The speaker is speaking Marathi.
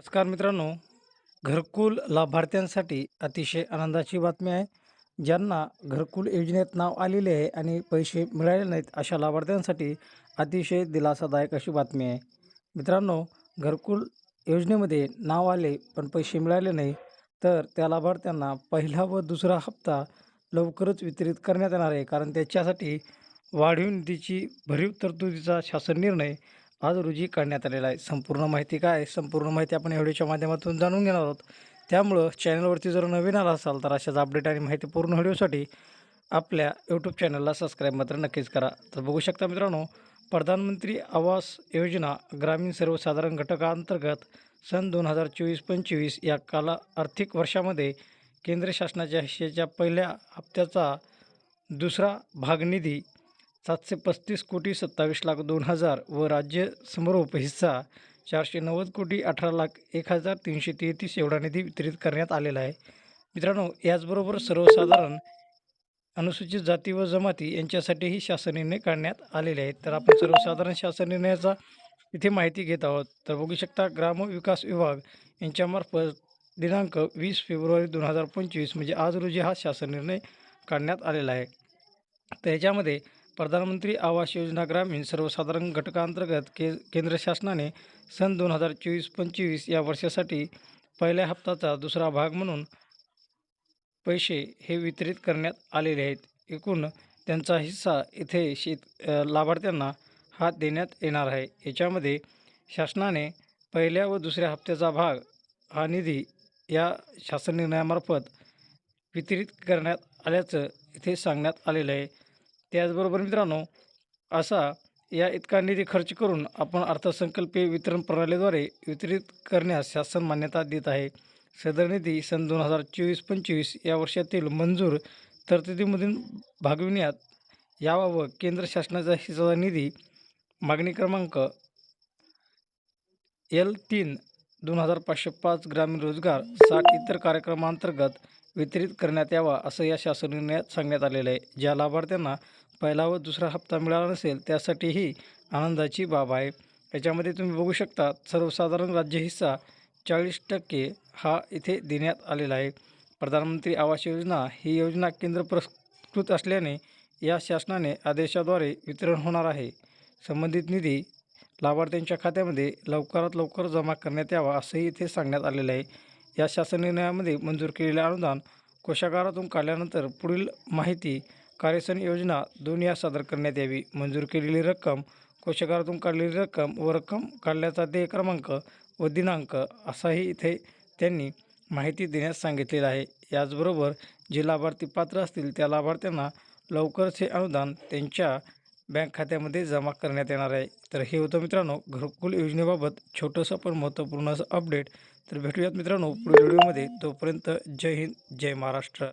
नमस्कार मित्रांनो. घरकुल लाभार्थ्यांसाठी अतिशय आनंदाची बातमी आहे. ज्यांना घरकुल योजनेत नाव आलेले आहे आणि पैसे मिळाले नाहीत अशा लाभार्थ्यांसाठी अतिशय दिलासादायक अशी बातमी आहे. मित्रांनो घरकुल योजनेमध्ये नाव आले पण पैसे मिळाले नाही तर त्या लाभार्थ्यांना पहिला व दुसरा हप्ता लवकरच वितरित करण्यात येणार आहे कारण त्याच्यासाठी वाढीव निधीची भरीव तरतुदीचा शासन निर्णय आज रोजी काढण्यात आलेला आहे. संपूर्ण माहिती काय आहे? संपूर्ण माहिती आपण व्हिडिओच्या माध्यमातून जाणून घेणार आहोत. त्यामुळं चॅनलवरती जर नवीन आला असाल तर अशाच अपडेट आणि माहिती पूर्ण व्हिडिओसाठी आपल्या यूट्यूब चॅनलला सबस्क्राईब मात्र नक्कीच करा. तर बघू शकता मित्रांनो प्रधानमंत्री आवास योजना ग्रामीण सर्वसाधारण घटकाअंतर्गत सन दोन हजार चोवीस पंचवीस या काला आर्थिक वर्षामध्ये केंद्र शासनाच्या हिश्श्याच्या पहिल्या हप्त्याचा दुसरा भाग निधी सातशे पस्तीस कोटी सत्तावीस लाख दोन हजार व राज्य समरूप हिस्सा चारशे नव्वद कोटी अठरा लाख एक हजार तीनशे तेहतीस एवढा निधी वितरित करण्यात आलेला आहे. मित्रांनो याचबरोबर सर्वसाधारण अनुसूचित जाती व जमाती यांच्यासाठीही शासन निर्णय काढण्यात आलेले आहेत. तर आपण सर्वसाधारण शासन निर्णयाचा इथे माहिती घेत आहोत. तर बघू शकता ग्रामविकास विभाग यांच्यामार्फत दिनांक वीस फेब्रुवारी दोन हजार पंचवीस म्हणजे आज रोजी हा शासन निर्णय काढण्यात आलेला आहे. तर याच्यामध्ये प्रधानमंत्री आवास योजना ग्रामीण सर्वसाधारण घटकांतर्गत के केंद्र शासनाने सन दोन हजार चोवीस पंचवीस या वर्षासाठी पहिल्या हप्त्याचा दुसरा भाग म्हणून पैसे हे वितरित करण्यात आलेले आहेत. एकूण त्यांचा हिस्सा इथे शेत लाभार्थ्यांना हा देण्यात येणार आहे. याच्यामध्ये शासनाने पहिल्या व दुसऱ्या हप्त्याचा भाग हा निधी या शासन निर्णयामार्फत वितरित करण्यात आल्याचं इथे सांगण्यात आलेलं आहे. त्याचबरोबर मित्रांनो असा या इतका निधी खर्च करून आपण अर्थसंकल्पीय वितरण प्रणालीद्वारे वितरित करण्यास शासन मान्यता देत आहे. सदर निधी सन दोन हजार चोवीस पंचवीस या वर्षातील मंजूर तरतुदीमधून भागविण्यात यावा व केंद्र शासनाचा हिस्सा निधी मागणी क्रमांक एल तीन दोन हजार पाचशे पाच ग्रामीण रोजगार साठ इतर कार्यक्रमांतर्गत वितरित करण्यात यावा असं या शासन निर्णयात सांगण्यात आलेलं आहे. ज्या लाभार्थ्यांना पहिला व दुसरा हप्ता मिळाला नसेल त्यासाठीही आनंदाची बाब आहे. याच्यामध्ये तुम्ही बघू शकता सर्वसाधारण राज्य हिस्सा चाळीस टक्के हा इथे देण्यात आलेला आहे. प्रधानमंत्री आवास योजना ही योजना केंद्र पुरस्कृत असल्याने या शासनाने आदेशाद्वारे वितरण होणार आहे. संबंधित निधी लाभार्थ्यांच्या खात्यामध्ये लवकरात लवकर जमा करण्यात यावा असंही इथे सांगण्यात आलेलं आहे. या शासन निर्णयामध्ये मंजूर केलेले अनुदान कोशागारातून काढल्यानंतर पुढील माहिती कार्यसन योजना दोन या सादर करण्यात यावी. मंजूर केलेली रक्कम कोशागारातून काढलेली रक्कम व रक्कम काढल्याचा देय क्रमांक व दिनांक असाही इथे त्यांनी माहिती देण्यास सांगितलेलं आहे. याचबरोबर जे लाभार्थी पात्र असतील त्या लाभार्थ्यांना लवकरच हे अनुदान त्यांच्या बँक खात्यामध्ये जमा करण्यात येणार आहे. तर हे होतं मित्रांनो घरकुल योजनेबाबत छोटंसं पण महत्त्वपूर्ण असं अपडेट तर भेटूयात मित्रांनो पुढील व्हिडिओमध्ये तोपर्यंत जय हिंद जय महाराष्ट्र.